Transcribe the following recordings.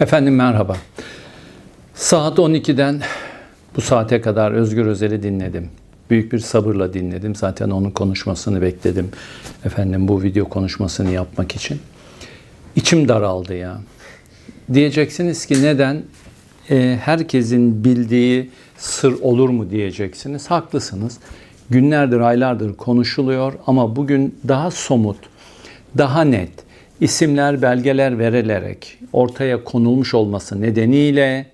Efendim merhaba. Saat 12'den bu saate kadar Özgür Özel'i dinledim. Büyük bir sabırla dinledim. Zaten onun konuşmasını bekledim. Efendim bu video konuşmasını yapmak için. İçim daraldı ya. Diyeceksiniz ki neden? Ee, herkesin bildiği sır olur mu diyeceksiniz. Haklısınız. Günlerdir, aylardır konuşuluyor ama bugün daha somut, daha net isimler, belgeler verilerek ortaya konulmuş olması nedeniyle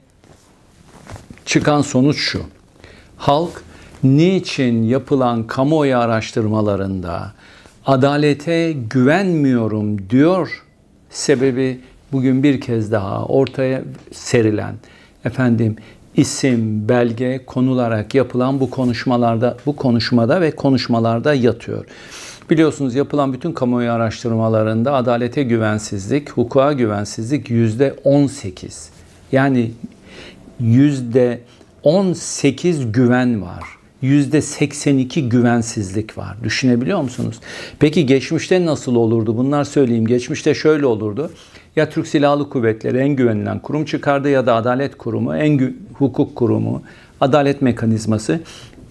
çıkan sonuç şu. Halk niçin yapılan kamuoyu araştırmalarında adalete güvenmiyorum diyor. Sebebi bugün bir kez daha ortaya serilen efendim isim, belge konularak yapılan bu konuşmalarda bu konuşmada ve konuşmalarda yatıyor. Biliyorsunuz yapılan bütün kamuoyu araştırmalarında adalete güvensizlik, hukuka güvensizlik yüzde 18. Yani yüzde 18 güven var. Yüzde 82 güvensizlik var. Düşünebiliyor musunuz? Peki geçmişte nasıl olurdu? Bunlar söyleyeyim. Geçmişte şöyle olurdu. Ya Türk Silahlı Kuvvetleri en güvenilen kurum çıkardı ya da Adalet Kurumu, en hukuk kurumu, adalet mekanizması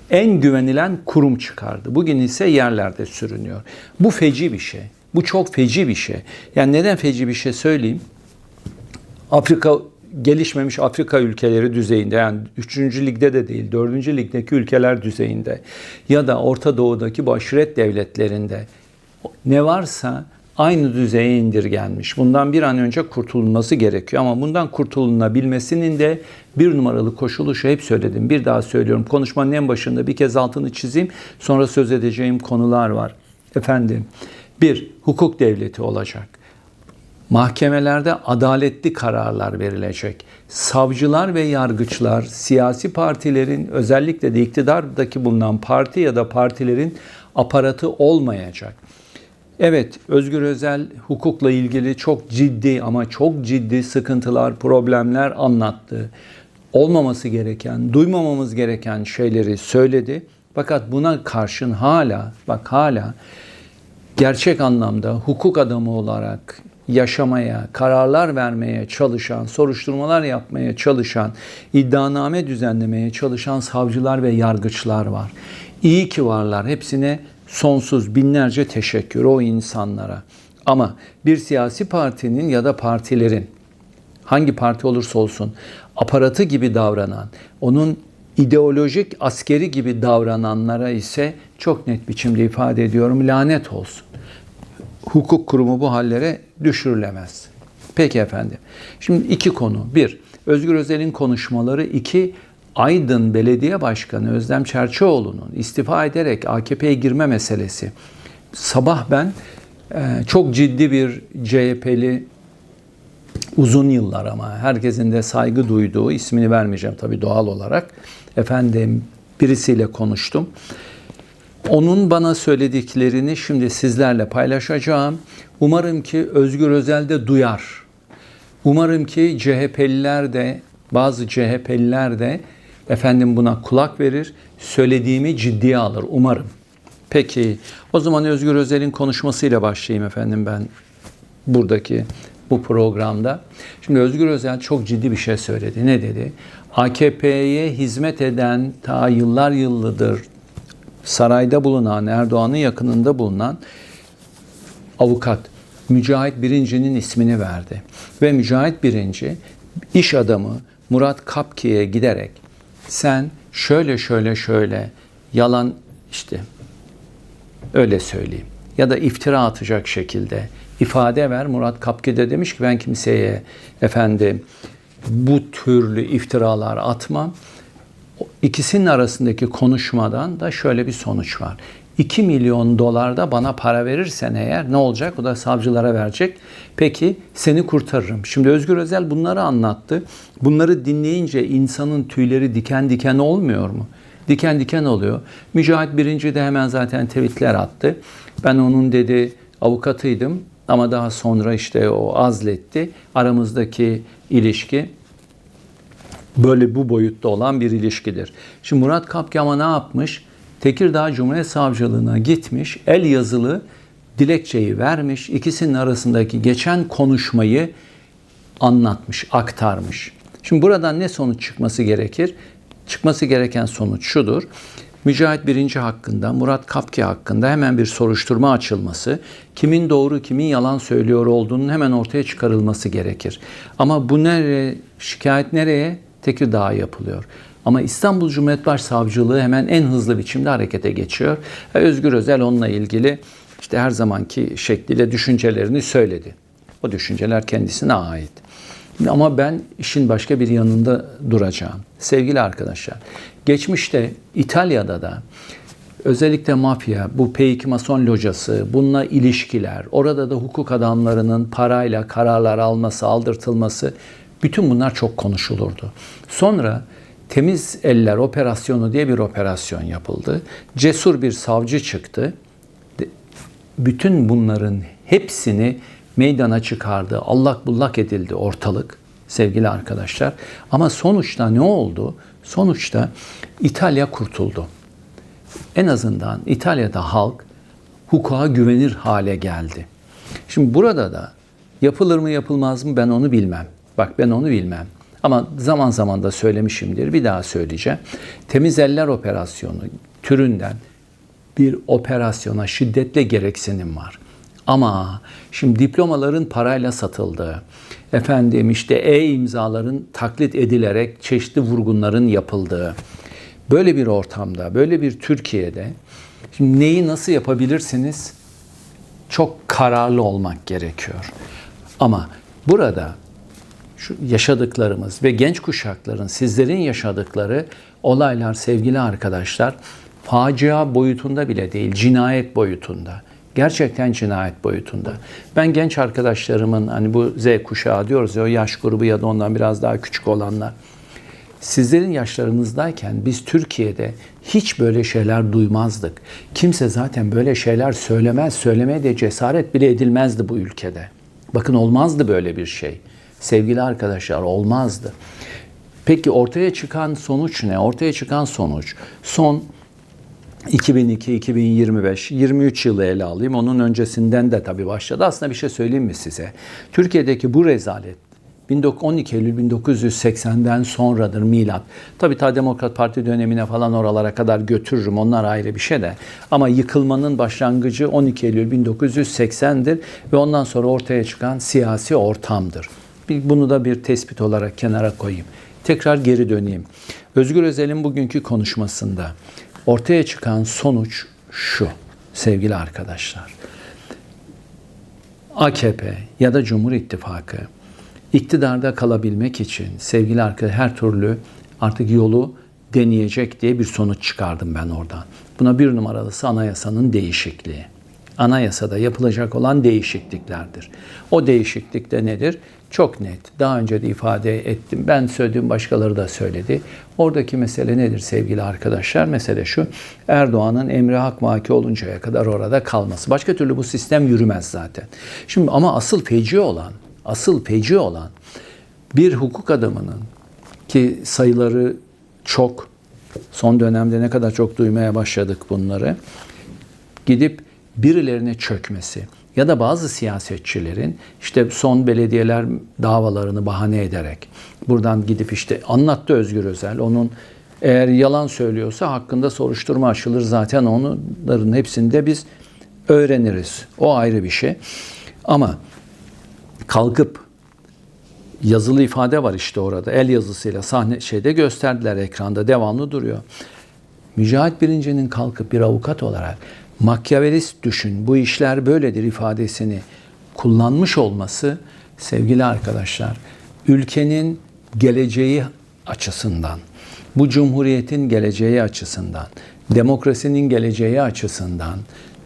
en güvenilen kurum çıkardı. Bugün ise yerlerde sürünüyor. Bu feci bir şey. Bu çok feci bir şey. Yani neden feci bir şey söyleyeyim? Afrika gelişmemiş Afrika ülkeleri düzeyinde yani 3. ligde de değil 4. ligdeki ülkeler düzeyinde ya da Orta Doğu'daki bu aşiret devletlerinde ne varsa aynı düzeye indirgenmiş. Bundan bir an önce kurtulması gerekiyor ama bundan kurtulunabilmesinin de bir numaralı koşulu şu hep söyledim. Bir daha söylüyorum. Konuşmanın en başında bir kez altını çizeyim. Sonra söz edeceğim konular var. Efendim, bir, hukuk devleti olacak. Mahkemelerde adaletli kararlar verilecek. Savcılar ve yargıçlar, siyasi partilerin özellikle de iktidardaki bulunan parti ya da partilerin aparatı olmayacak. Evet, Özgür Özel hukukla ilgili çok ciddi ama çok ciddi sıkıntılar, problemler anlattı. Olmaması gereken, duymamamız gereken şeyleri söyledi. Fakat buna karşın hala, bak hala gerçek anlamda hukuk adamı olarak yaşamaya, kararlar vermeye çalışan, soruşturmalar yapmaya çalışan, iddianame düzenlemeye çalışan savcılar ve yargıçlar var. İyi ki varlar. Hepsine sonsuz binlerce teşekkür o insanlara. Ama bir siyasi partinin ya da partilerin hangi parti olursa olsun aparatı gibi davranan, onun ideolojik askeri gibi davrananlara ise çok net biçimde ifade ediyorum lanet olsun. Hukuk kurumu bu hallere düşürülemez. Peki efendim. Şimdi iki konu. Bir, Özgür Özel'in konuşmaları. iki Aydın Belediye Başkanı Özlem Çerçioğlu'nun istifa ederek AKP'ye girme meselesi. Sabah ben e, çok ciddi bir CHP'li uzun yıllar ama herkesin de saygı duyduğu ismini vermeyeceğim tabii doğal olarak. Efendim birisiyle konuştum. Onun bana söylediklerini şimdi sizlerle paylaşacağım. Umarım ki Özgür Özel de duyar. Umarım ki CHP'liler de bazı CHP'liler de efendim buna kulak verir, söylediğimi ciddiye alır umarım. Peki o zaman Özgür Özel'in konuşmasıyla başlayayım efendim ben buradaki bu programda. Şimdi Özgür Özel çok ciddi bir şey söyledi. Ne dedi? AKP'ye hizmet eden ta yıllar yıllıdır sarayda bulunan, Erdoğan'ın yakınında bulunan avukat Mücahit Birinci'nin ismini verdi. Ve Mücahit Birinci iş adamı Murat Kapki'ye giderek sen şöyle şöyle şöyle yalan işte öyle söyleyeyim ya da iftira atacak şekilde ifade ver. Murat Kapki de demiş ki ben kimseye efendim bu türlü iftiralar atmam. İkisinin arasındaki konuşmadan da şöyle bir sonuç var. 2 milyon dolar da bana para verirsen eğer ne olacak? O da savcılara verecek. Peki seni kurtarırım. Şimdi Özgür Özel bunları anlattı. Bunları dinleyince insanın tüyleri diken diken olmuyor mu? Diken diken oluyor. Mücahit Birinci de hemen zaten tweetler attı. Ben onun dedi avukatıydım ama daha sonra işte o azletti. Aramızdaki ilişki böyle bu boyutta olan bir ilişkidir. Şimdi Murat Kapki ama ne yapmış? Tekirdağ Cumhuriyet Savcılığına gitmiş, el yazılı dilekçeyi vermiş. İkisinin arasındaki geçen konuşmayı anlatmış, aktarmış. Şimdi buradan ne sonuç çıkması gerekir? Çıkması gereken sonuç şudur. Mücahit Birinci hakkında, Murat Kapki hakkında hemen bir soruşturma açılması, kimin doğru, kimin yalan söylüyor olduğunun hemen ortaya çıkarılması gerekir. Ama bu nereye, şikayet nereye? Tekirdağ'a yapılıyor. Ama İstanbul Cumhuriyet Başsavcılığı hemen en hızlı biçimde harekete geçiyor. Özgür Özel onunla ilgili işte her zamanki şekliyle düşüncelerini söyledi. O düşünceler kendisine ait. Ama ben işin başka bir yanında duracağım. Sevgili arkadaşlar, geçmişte İtalya'da da özellikle mafya, bu P2 Mason locası, bununla ilişkiler, orada da hukuk adamlarının parayla kararlar alması, aldırtılması, bütün bunlar çok konuşulurdu. Sonra Temiz Eller Operasyonu diye bir operasyon yapıldı. Cesur bir savcı çıktı. Bütün bunların hepsini meydana çıkardı. Allak bullak edildi ortalık sevgili arkadaşlar. Ama sonuçta ne oldu? Sonuçta İtalya kurtuldu. En azından İtalya'da halk hukuka güvenir hale geldi. Şimdi burada da yapılır mı yapılmaz mı ben onu bilmem. Bak ben onu bilmem. Ama zaman zaman da söylemişimdir. Bir daha söyleyeceğim. Temiz Eller Operasyonu türünden bir operasyona şiddetle gereksinim var. Ama şimdi diplomaların parayla satıldığı, efendim işte e-imzaların taklit edilerek çeşitli vurgunların yapıldığı, böyle bir ortamda, böyle bir Türkiye'de şimdi neyi nasıl yapabilirsiniz? Çok kararlı olmak gerekiyor. Ama burada şu yaşadıklarımız ve genç kuşakların, sizlerin yaşadıkları olaylar sevgili arkadaşlar facia boyutunda bile değil, cinayet boyutunda. Gerçekten cinayet boyutunda. Ben genç arkadaşlarımın hani bu Z kuşağı diyoruz ya o yaş grubu ya da ondan biraz daha küçük olanlar. Sizlerin yaşlarınızdayken biz Türkiye'de hiç böyle şeyler duymazdık. Kimse zaten böyle şeyler söylemez, söylemeye de cesaret bile edilmezdi bu ülkede. Bakın olmazdı böyle bir şey. Sevgili arkadaşlar olmazdı. Peki ortaya çıkan sonuç ne? Ortaya çıkan sonuç son 2002, 2025, 23 yılı ele alayım. Onun öncesinden de tabii başladı. Aslında bir şey söyleyeyim mi size? Türkiye'deki bu rezalet 12 Eylül 1980'den sonradır milat. Tabii ta Demokrat Parti dönemine falan oralara kadar götürürüm. Onlar ayrı bir şey de. Ama yıkılmanın başlangıcı 12 Eylül 1980'dir ve ondan sonra ortaya çıkan siyasi ortamdır. Bunu da bir tespit olarak kenara koyayım. Tekrar geri döneyim. Özgür Özel'in bugünkü konuşmasında ortaya çıkan sonuç şu sevgili arkadaşlar. AKP ya da Cumhur İttifakı iktidarda kalabilmek için sevgili arkadaşlar her türlü artık yolu deneyecek diye bir sonuç çıkardım ben oradan. Buna bir numaralısı anayasanın değişikliği. Anayasada yapılacak olan değişikliklerdir. O değişiklik de nedir? Çok net. Daha önce de ifade ettim. Ben söylediğim başkaları da söyledi. Oradaki mesele nedir sevgili arkadaşlar? Mesele şu. Erdoğan'ın emri hak vaki oluncaya kadar orada kalması. Başka türlü bu sistem yürümez zaten. Şimdi ama asıl feci olan, asıl feci olan bir hukuk adamının ki sayıları çok son dönemde ne kadar çok duymaya başladık bunları. Gidip birilerine çökmesi ya da bazı siyasetçilerin işte son belediyeler davalarını bahane ederek buradan gidip işte anlattı Özgür Özel onun eğer yalan söylüyorsa hakkında soruşturma açılır zaten onların hepsinde biz öğreniriz. O ayrı bir şey. Ama kalkıp yazılı ifade var işte orada. El yazısıyla sahne şeyde gösterdiler ekranda devamlı duruyor. Mücahit Birinci'nin kalkıp bir avukat olarak Makyavelist düşün, bu işler böyledir ifadesini kullanmış olması sevgili arkadaşlar, ülkenin geleceği açısından, bu cumhuriyetin geleceği açısından, demokrasinin geleceği açısından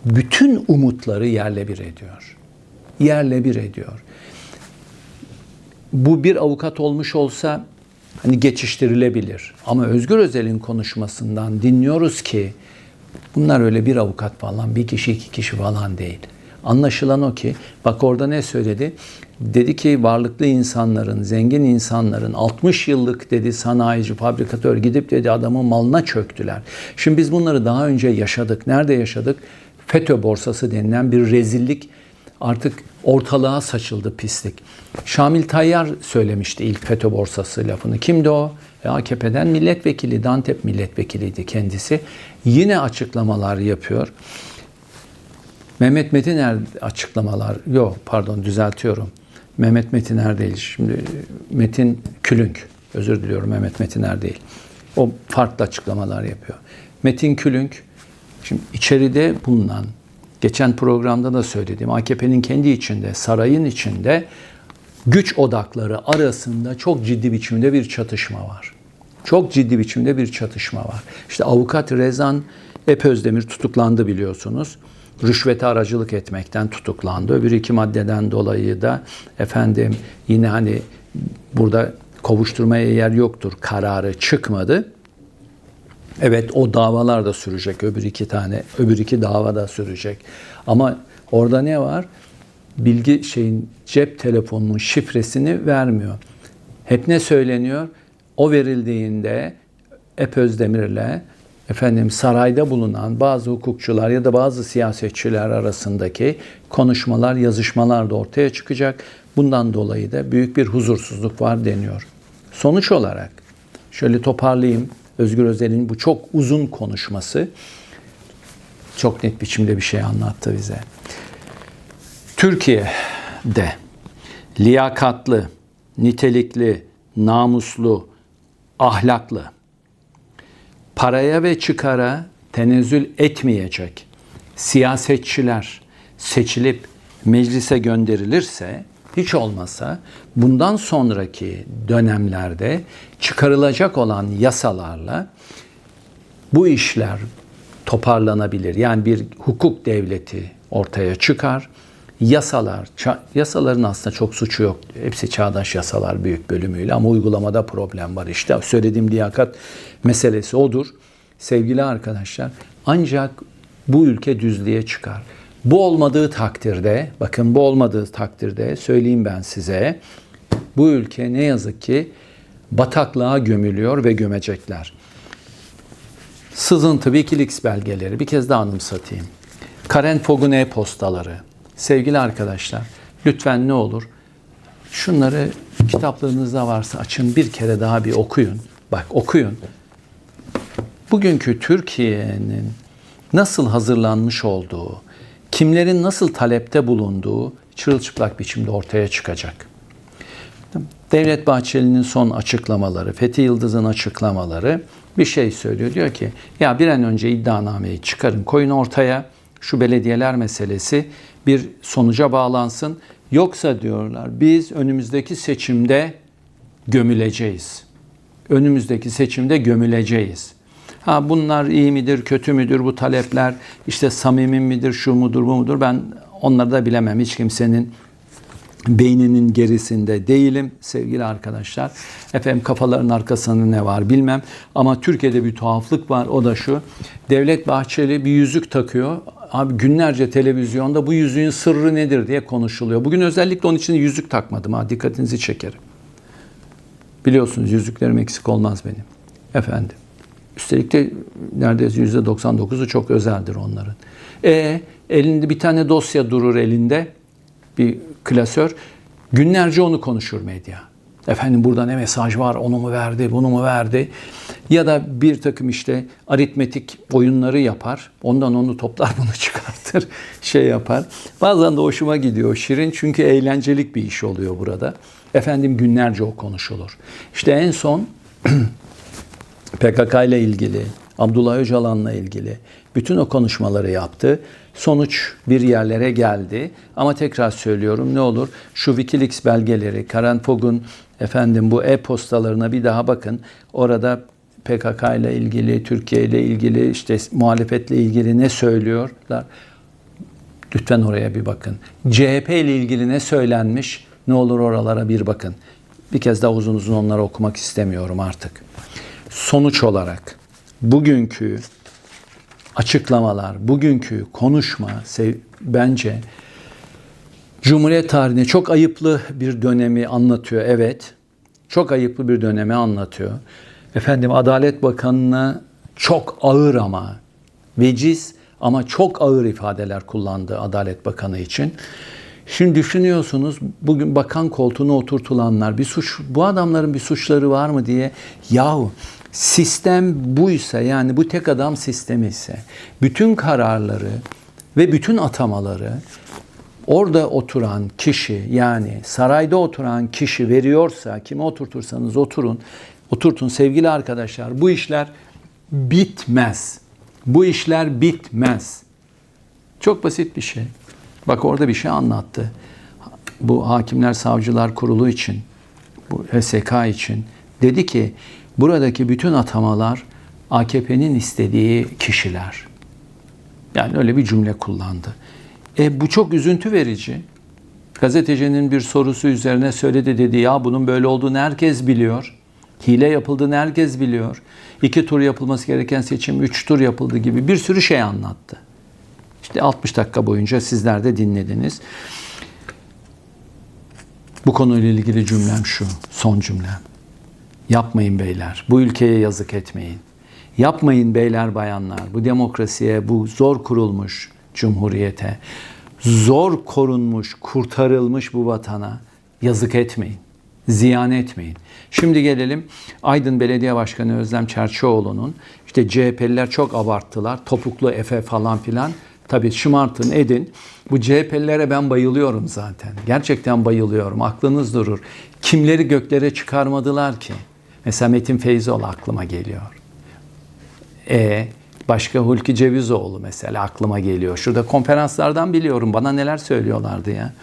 bütün umutları yerle bir ediyor. Yerle bir ediyor. Bu bir avukat olmuş olsa hani geçiştirilebilir. Ama Özgür Özel'in konuşmasından dinliyoruz ki Bunlar öyle bir avukat falan, bir kişi, iki kişi falan değil. Anlaşılan o ki, bak orada ne söyledi? Dedi ki varlıklı insanların, zengin insanların 60 yıllık dedi sanayici, fabrikatör gidip dedi adamın malına çöktüler. Şimdi biz bunları daha önce yaşadık. Nerede yaşadık? FETÖ borsası denilen bir rezillik artık ortalığa saçıldı pislik. Şamil Tayyar söylemişti ilk FETÖ borsası lafını. Kimdi o? E, AKP'den milletvekili, Dantep milletvekiliydi kendisi. Yine açıklamalar yapıyor. Mehmet Metiner açıklamalar, yok pardon düzeltiyorum. Mehmet Metiner değil. Şimdi Metin Külünk. Özür diliyorum Mehmet Metiner değil. O farklı açıklamalar yapıyor. Metin Külünk şimdi içeride bulunan geçen programda da söylediğim AKP'nin kendi içinde, sarayın içinde güç odakları arasında çok ciddi biçimde bir çatışma var. Çok ciddi biçimde bir çatışma var. İşte avukat Rezan Epözdemir tutuklandı biliyorsunuz. Rüşvete aracılık etmekten tutuklandı. Öbür iki maddeden dolayı da efendim yine hani burada kovuşturmaya yer yoktur kararı çıkmadı. Evet o davalar da sürecek. Öbür iki tane, öbür iki dava da sürecek. Ama orada ne var? Bilgi şeyin cep telefonunun şifresini vermiyor. Hep ne söyleniyor? O verildiğinde Ep Özdemir'le efendim sarayda bulunan bazı hukukçular ya da bazı siyasetçiler arasındaki konuşmalar, yazışmalar da ortaya çıkacak. Bundan dolayı da büyük bir huzursuzluk var deniyor. Sonuç olarak şöyle toparlayayım. Özgür Özel'in bu çok uzun konuşması çok net biçimde bir şey anlattı bize. Türkiye'de liyakatlı, nitelikli, namuslu, ahlaklı, paraya ve çıkara tenezzül etmeyecek siyasetçiler seçilip meclise gönderilirse hiç olmasa bundan sonraki dönemlerde çıkarılacak olan yasalarla bu işler toparlanabilir. Yani bir hukuk devleti ortaya çıkar. Yasalar, yasaların aslında çok suçu yok. Hepsi çağdaş yasalar büyük bölümüyle ama uygulamada problem var. İşte söylediğim liyakat meselesi odur. Sevgili arkadaşlar ancak bu ülke düzlüğe çıkar. Bu olmadığı takdirde, bakın bu olmadığı takdirde söyleyeyim ben size, bu ülke ne yazık ki bataklığa gömülüyor ve gömecekler. Sızıntı Wikileaks belgeleri bir kez daha anımsatayım. Karen Fogg'un e-postaları. Sevgili arkadaşlar, lütfen ne olur şunları kitaplarınızda varsa açın bir kere daha bir okuyun. Bak okuyun. Bugünkü Türkiye'nin nasıl hazırlanmış olduğu, kimlerin nasıl talepte bulunduğu çırılçıplak biçimde ortaya çıkacak. Devlet Bahçeli'nin son açıklamaları, Fethi Yıldız'ın açıklamaları bir şey söylüyor. Diyor ki ya bir an önce iddianameyi çıkarın, koyun ortaya. Şu belediyeler meselesi bir sonuca bağlansın. Yoksa diyorlar biz önümüzdeki seçimde gömüleceğiz. Önümüzdeki seçimde gömüleceğiz. Ha bunlar iyi midir, kötü müdür bu talepler? İşte samimi midir, şu mudur, bu mudur? Ben onları da bilemem. Hiç kimsenin beyninin gerisinde değilim sevgili arkadaşlar. Efendim kafaların arkasında ne var bilmem. Ama Türkiye'de bir tuhaflık var. O da şu. Devlet Bahçeli bir yüzük takıyor. Abi günlerce televizyonda bu yüzüğün sırrı nedir diye konuşuluyor. Bugün özellikle onun için yüzük takmadım ha dikkatinizi çekerim. Biliyorsunuz yüzüklerim eksik olmaz benim. Efendim. Üstelik de neredeyse yüzde 99'u çok özeldir onların. E elinde bir tane dosya durur elinde bir klasör. Günlerce onu konuşur medya. Efendim burada ne mesaj var, onu mu verdi, bunu mu verdi? Ya da bir takım işte aritmetik oyunları yapar. Ondan onu toplar, bunu çıkartır, şey yapar. Bazen de hoşuma gidiyor Şirin çünkü eğlencelik bir iş oluyor burada. Efendim günlerce o konuşulur. İşte en son PKK ile ilgili, Abdullah Öcalan'la ilgili bütün o konuşmaları yaptı. Sonuç bir yerlere geldi. Ama tekrar söylüyorum ne olur şu Wikileaks belgeleri, Karen Fogg'un efendim bu e-postalarına bir daha bakın. Orada PKK ile ilgili, Türkiye ile ilgili, işte muhalefetle ilgili ne söylüyorlar? Lütfen oraya bir bakın. CHP ile ilgili ne söylenmiş? Ne olur oralara bir bakın. Bir kez daha uzun uzun onları okumak istemiyorum artık. Sonuç olarak bugünkü açıklamalar, bugünkü konuşma bence Cumhuriyet tarihine çok ayıplı bir dönemi anlatıyor. Evet. Çok ayıplı bir dönemi anlatıyor. Efendim Adalet Bakanı'na çok ağır ama veciz ama çok ağır ifadeler kullandı Adalet Bakanı için. Şimdi düşünüyorsunuz bugün bakan koltuğuna oturtulanlar bir suç bu adamların bir suçları var mı diye yahu sistem buysa yani bu tek adam sistemi ise bütün kararları ve bütün atamaları orada oturan kişi yani sarayda oturan kişi veriyorsa kime oturtursanız oturun oturtun sevgili arkadaşlar bu işler bitmez. Bu işler bitmez. Çok basit bir şey. Bak orada bir şey anlattı. Bu Hakimler Savcılar Kurulu için, bu HSK için dedi ki buradaki bütün atamalar AKP'nin istediği kişiler. Yani öyle bir cümle kullandı. E bu çok üzüntü verici. Gazetecinin bir sorusu üzerine söyledi dedi ya bunun böyle olduğunu herkes biliyor. Hile yapıldığını herkes biliyor. İki tur yapılması gereken seçim üç tur yapıldı gibi bir sürü şey anlattı. İşte 60 dakika boyunca sizler de dinlediniz. Bu konuyla ilgili cümlem şu, son cümlem. Yapmayın beyler, bu ülkeye yazık etmeyin. Yapmayın beyler bayanlar, bu demokrasiye, bu zor kurulmuş cumhuriyete, zor korunmuş, kurtarılmış bu vatana yazık etmeyin. Ziyan etmeyin. Şimdi gelelim Aydın Belediye Başkanı Özlem Çerçioğlu'nun işte CHP'liler çok abarttılar. Topuklu Efe falan filan. Tabii şımartın edin. Bu CHP'lilere ben bayılıyorum zaten. Gerçekten bayılıyorum. Aklınız durur. Kimleri göklere çıkarmadılar ki? Mesela Metin Feyzoğlu aklıma geliyor. E başka Hulki Cevizoğlu mesela aklıma geliyor. Şurada konferanslardan biliyorum bana neler söylüyorlardı ya.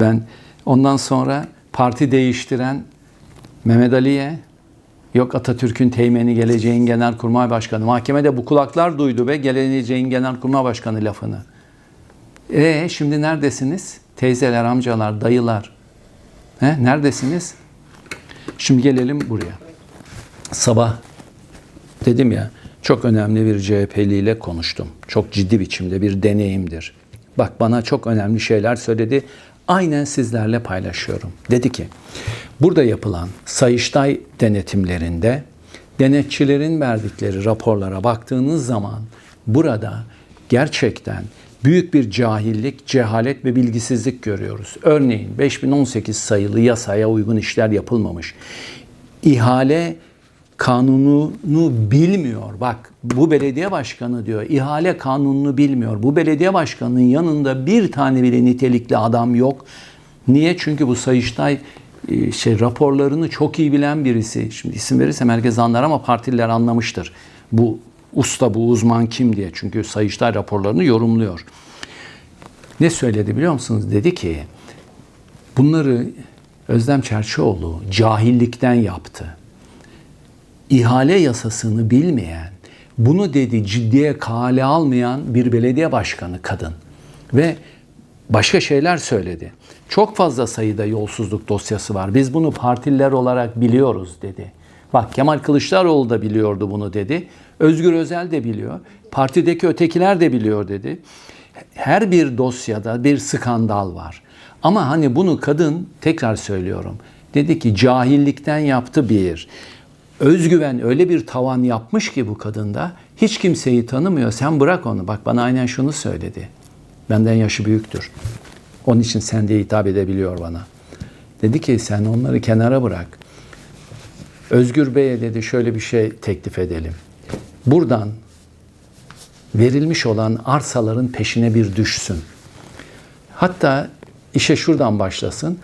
Ben ondan sonra parti değiştiren Mehmet Ali'ye yok Atatürk'ün teğmeni geleceğin genelkurmay başkanı. Mahkemede bu kulaklar duydu ve geleceğin genelkurmay başkanı lafını. E şimdi neredesiniz? Teyzeler, amcalar, dayılar. He, neredesiniz? Şimdi gelelim buraya. Sabah dedim ya çok önemli bir CHP'li ile konuştum. Çok ciddi biçimde bir deneyimdir. Bak bana çok önemli şeyler söyledi. Aynen sizlerle paylaşıyorum. Dedi ki burada yapılan Sayıştay denetimlerinde denetçilerin verdikleri raporlara baktığınız zaman burada gerçekten büyük bir cahillik, cehalet ve bilgisizlik görüyoruz. Örneğin 5018 sayılı yasaya uygun işler yapılmamış. İhale kanununu bilmiyor. Bak bu belediye başkanı diyor ihale kanununu bilmiyor. Bu belediye başkanının yanında bir tane bile nitelikli adam yok. Niye? Çünkü bu Sayıştay e, şey raporlarını çok iyi bilen birisi. Şimdi isim verirsem herkes anlar ama partililer anlamıştır. Bu usta, bu uzman kim diye. Çünkü Sayıştay raporlarını yorumluyor. Ne söyledi biliyor musunuz? Dedi ki bunları Özlem Çerçioğlu cahillikten yaptı ihale yasasını bilmeyen, bunu dedi ciddiye kale almayan bir belediye başkanı kadın ve başka şeyler söyledi. Çok fazla sayıda yolsuzluk dosyası var. Biz bunu partililer olarak biliyoruz dedi. Bak Kemal Kılıçdaroğlu da biliyordu bunu dedi. Özgür Özel de biliyor. Partideki ötekiler de biliyor dedi. Her bir dosyada bir skandal var. Ama hani bunu kadın tekrar söylüyorum. Dedi ki cahillikten yaptı bir özgüven öyle bir tavan yapmış ki bu kadında hiç kimseyi tanımıyor. Sen bırak onu. Bak bana aynen şunu söyledi. Benden yaşı büyüktür. Onun için sen diye hitap edebiliyor bana. Dedi ki sen onları kenara bırak. Özgür Bey'e dedi şöyle bir şey teklif edelim. Buradan verilmiş olan arsaların peşine bir düşsün. Hatta işe şuradan başlasın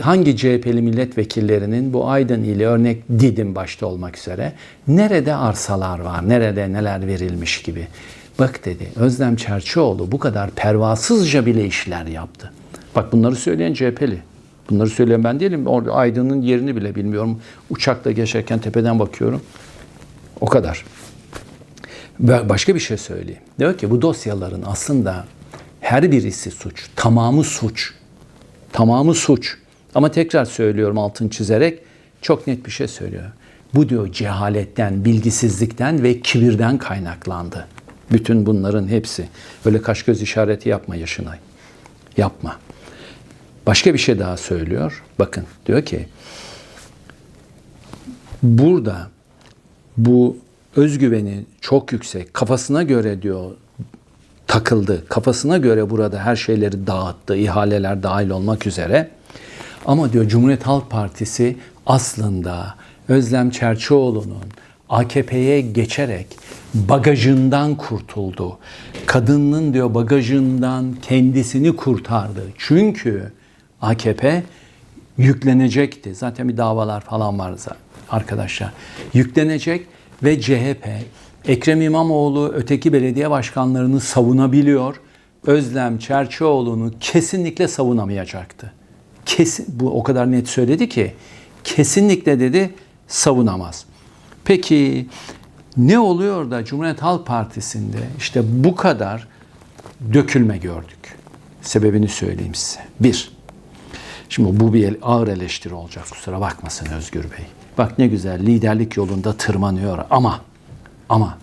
hangi CHP'li milletvekillerinin bu Aydın ile örnek Didim başta olmak üzere nerede arsalar var, nerede neler verilmiş gibi. Bak dedi Özlem Çerçioğlu bu kadar pervasızca bile işler yaptı. Bak bunları söyleyen CHP'li. Bunları söyleyen ben değilim. Orada Aydın'ın yerini bile bilmiyorum. Uçakla geçerken tepeden bakıyorum. O kadar. Başka bir şey söyleyeyim. Diyor ki bu dosyaların aslında her birisi suç. Tamamı suç. Tamamı suç. Ama tekrar söylüyorum altın çizerek çok net bir şey söylüyor. Bu diyor cehaletten, bilgisizlikten ve kibirden kaynaklandı. Bütün bunların hepsi. Böyle kaş göz işareti yapma yaşınay. Yapma. Başka bir şey daha söylüyor. Bakın diyor ki burada bu özgüveni çok yüksek. Kafasına göre diyor takıldı. Kafasına göre burada her şeyleri dağıttı. ihaleler dahil olmak üzere. Ama diyor Cumhuriyet Halk Partisi aslında Özlem Çerçioğlu'nun AKP'ye geçerek bagajından kurtuldu. Kadının diyor bagajından kendisini kurtardı. Çünkü AKP yüklenecekti. Zaten bir davalar falan var arkadaşlar. Yüklenecek ve CHP Ekrem İmamoğlu öteki belediye başkanlarını savunabiliyor. Özlem Çerçioğlu'nu kesinlikle savunamayacaktı. Kesin, bu o kadar net söyledi ki kesinlikle dedi savunamaz. Peki ne oluyor da Cumhuriyet Halk Partisi'nde işte bu kadar dökülme gördük? Sebebini söyleyeyim size. Bir, Şimdi bu bir ağır eleştiri olacak kusura bakmasın Özgür Bey. Bak ne güzel liderlik yolunda tırmanıyor ama ama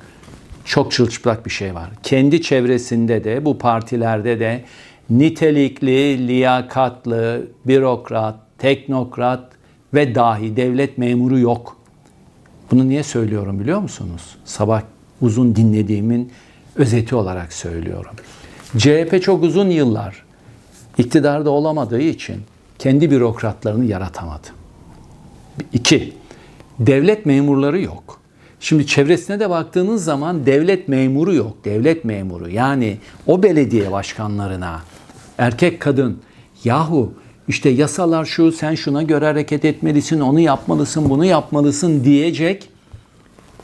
çok çırılçıplak bir şey var. Kendi çevresinde de bu partilerde de nitelikli, liyakatlı, bürokrat, teknokrat ve dahi devlet memuru yok. Bunu niye söylüyorum biliyor musunuz? Sabah uzun dinlediğimin özeti olarak söylüyorum. CHP çok uzun yıllar iktidarda olamadığı için kendi bürokratlarını yaratamadı. İki, devlet memurları yok. Şimdi çevresine de baktığınız zaman devlet memuru yok. Devlet memuru yani o belediye başkanlarına erkek kadın yahu işte yasalar şu sen şuna göre hareket etmelisin onu yapmalısın bunu yapmalısın diyecek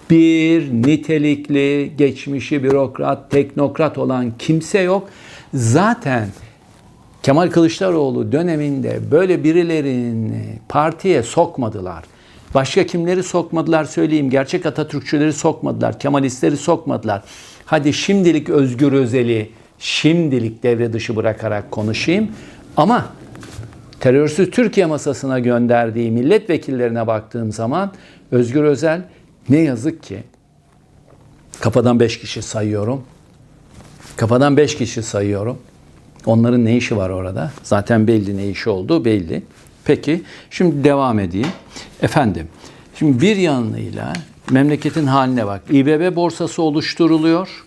bir nitelikli, geçmişi bürokrat, teknokrat olan kimse yok. Zaten Kemal Kılıçdaroğlu döneminde böyle birilerini partiye sokmadılar. Başka kimleri sokmadılar söyleyeyim. Gerçek Atatürkçüleri sokmadılar. Kemalistleri sokmadılar. Hadi şimdilik Özgür Özel'i şimdilik devre dışı bırakarak konuşayım. Ama terörsüz Türkiye masasına gönderdiği milletvekillerine baktığım zaman Özgür Özel ne yazık ki kafadan 5 kişi sayıyorum. Kafadan 5 kişi sayıyorum. Onların ne işi var orada? Zaten belli ne işi olduğu belli. Peki şimdi devam edeyim. Efendim şimdi bir yanıyla memleketin haline bak. İBB borsası oluşturuluyor.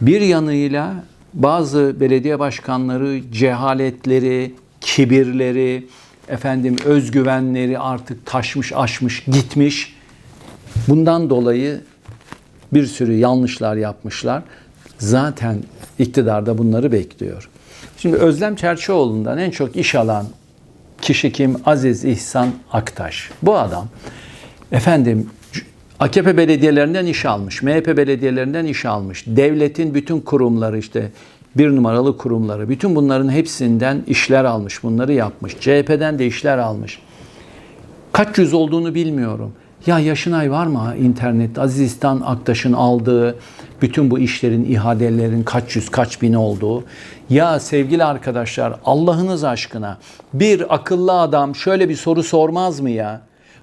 Bir yanıyla bazı belediye başkanları cehaletleri, kibirleri, efendim özgüvenleri artık taşmış, aşmış, gitmiş. Bundan dolayı bir sürü yanlışlar yapmışlar. Zaten iktidarda bunları bekliyor. Şimdi Özlem Çerçioğlu'ndan en çok iş alan kişi kim? Aziz İhsan Aktaş. Bu adam efendim AKP belediyelerinden iş almış, MHP belediyelerinden iş almış. Devletin bütün kurumları işte bir numaralı kurumları, bütün bunların hepsinden işler almış, bunları yapmış. CHP'den de işler almış. Kaç yüz olduğunu bilmiyorum. Ya Yaşınay var mı internette? Aziz İhsan Aktaş'ın aldığı bütün bu işlerin, ihalelerin kaç yüz, kaç bin olduğu. Ya sevgili arkadaşlar Allah'ınız aşkına bir akıllı adam şöyle bir soru sormaz mı ya?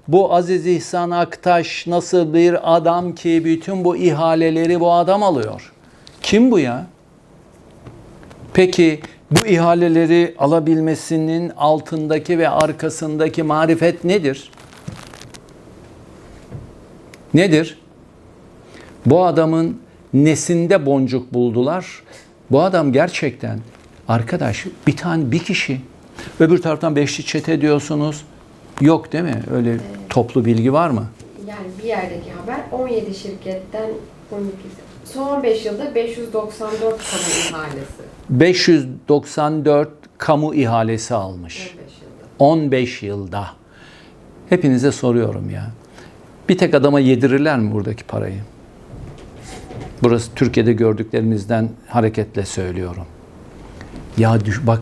Bu Aziz İhsan Aktaş nasıl bir adam ki bütün bu ihaleleri bu adam alıyor? Kim bu ya? Peki bu ihaleleri alabilmesinin altındaki ve arkasındaki marifet nedir? Nedir? Bu adamın nesinde boncuk buldular? Bu adam gerçekten arkadaş bir tane bir kişi. Öbür taraftan beşli çete diyorsunuz. Yok değil mi? Öyle toplu bilgi var mı? Yani bir yerdeki haber 17 şirketten 12. Son 15 yılda 594 kamu ihalesi. 594 kamu ihalesi almış. 15 yılda. 15 yılda. Hepinize soruyorum ya. Bir tek adama yedirirler mi buradaki parayı? Burası Türkiye'de gördüklerimizden hareketle söylüyorum. Ya düş, bak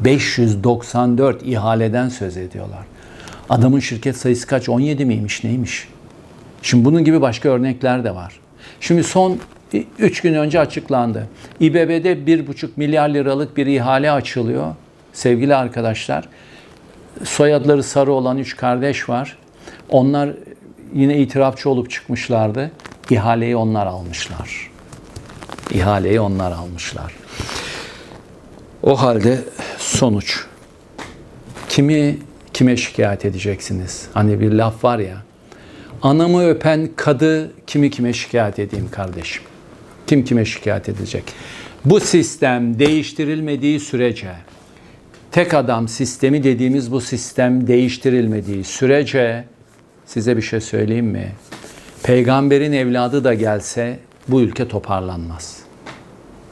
594 ihaleden söz ediyorlar. Adamın şirket sayısı kaç? 17 miymiş neymiş? Şimdi bunun gibi başka örnekler de var. Şimdi son 3 gün önce açıklandı. İBB'de 1,5 milyar liralık bir ihale açılıyor. Sevgili arkadaşlar, soyadları sarı olan 3 kardeş var. Onlar yine itirafçı olup çıkmışlardı. İhaleyi onlar almışlar. İhaleyi onlar almışlar. O halde sonuç. Kimi kime şikayet edeceksiniz? Hani bir laf var ya. Anamı öpen kadı kimi kime şikayet edeyim kardeşim? Kim kime şikayet edecek? Bu sistem değiştirilmediği sürece tek adam sistemi dediğimiz bu sistem değiştirilmediği sürece size bir şey söyleyeyim mi? Peygamberin evladı da gelse bu ülke toparlanmaz.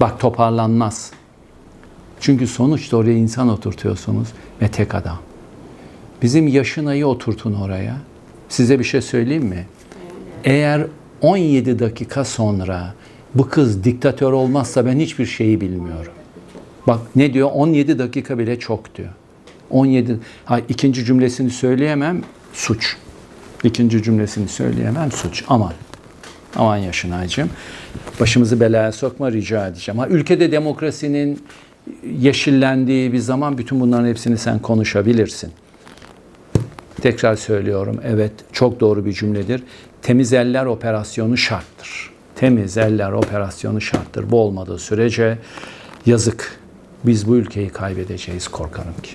Bak toparlanmaz. Çünkü sonuçta oraya insan oturtuyorsunuz ve tek adam. Bizim yaşınayı oturtun oraya. Size bir şey söyleyeyim mi? Eğer 17 dakika sonra bu kız diktatör olmazsa ben hiçbir şeyi bilmiyorum. Bak ne diyor? 17 dakika bile çok diyor. 17 ha ikinci cümlesini söyleyemem suç. İkinci cümlesini söyleyemem suç. Aman. Aman Yaşınay'cığım. Başımızı belaya sokma rica edeceğim. Ha, ülkede demokrasinin yeşillendiği bir zaman bütün bunların hepsini sen konuşabilirsin. Tekrar söylüyorum. Evet çok doğru bir cümledir. Temiz eller operasyonu şarttır. Temiz eller operasyonu şarttır. Bu olmadığı sürece yazık. Biz bu ülkeyi kaybedeceğiz korkarım ki.